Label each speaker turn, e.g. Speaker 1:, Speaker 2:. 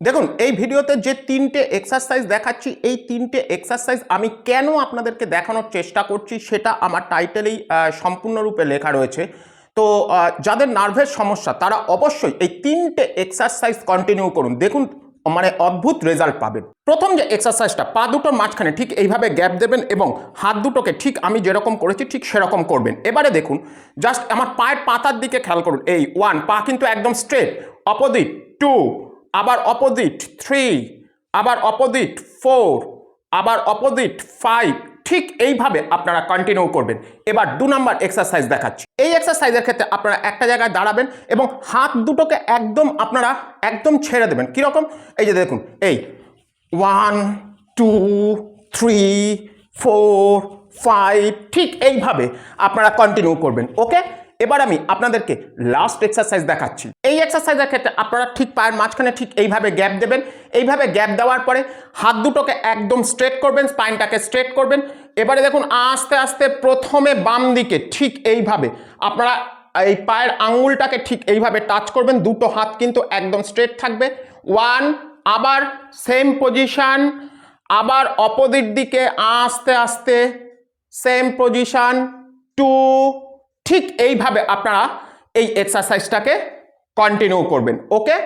Speaker 1: দেখুন, এই ভিডিওতে যে তিনটে এক্সারসাইজ দেখাচ্ছি, এই তিনটে এক্সারসাইজ আমি কেন আপনাদেরকে দেখানোর চেষ্টা করছি সেটা আমার টাইটেলেই সম্পূর্ণরূপে লেখা রয়েছে। তো যাদের নার্ভের সমস্যা, তারা অবশ্যই এই তিনটে এক্সারসাইজ কন্টিনিউ করুন। দেখুন মানে অদ্ভুত রেজাল্ট পাবেন। প্রথম যে এক্সারসাইজটা পা দুটোর মাঝখানে ঠিক এইভাবে গ্যাপ দেবেন এবং হাত দুটোকে ঠিক আমি যেরকম করেছি, ঠিক সেরকম করবেন। এবারে দেখুন জাস্ট আমার পায়ের পাতার দিকে খেয়াল করুন। এই ওয়ান পা কিন্তু একদম স্ট্রেট অপোজিট টু আবার অপোজিট থ্রি আবার অপোজিট ফোর আবার অপোজিট ফাইভ ঠিক এইভাবে আপনারা কন্টিনিউ করবেন। এবার দু নম্বর এক্সারসাইজ দেখাচ্ছি। এই এক্সারসাইজের ক্ষেত্রে আপনারা একটা জায়গায় দাঁড়াবেন এবং হাত দুটোকে একদম আপনারা একদম ছেড়ে দেবেন। কীরকম? এই যে দেখুন, এই one two three four five ঠিক এইভাবে আপনারা কন্টিনিউ করবেন। ওকে এবার আমি আপনাদেরকে লাস্ট এক্সারসাইজ দেখাচ্ছি। এই এক্সারসাইজের ক্ষেত্রে আপনারা ঠিক পায়ের মাঝখানে ঠিক এইভাবে গ্যাপ দেবেন। এইভাবে গ্যাপ দেওয়ার পরে হাত দুটোকে একদম স্ট্রেট করবেন স্পাইনটাকে স্ট্রেট করবেন। এবারে দেখুন, আস্তে আস্তে প্রথমে বাম দিকে ঠিক এইভাবে আপনারা এই পায়ের আঙ্গুলটাকে ঠিক এইভাবে টাচ করবেন। দুটো হাত কিন্তু একদম স্ট্রেট থাকবে। ওয়ান আবার সেম পজিশান আবার অপোজিট দিকে আস্তে আস্তে সেম পজিশান টু ঠিক এইভাবে আপনারা এই এক্সারসাইজটাকে কন্টিনিউ করবেন ওকে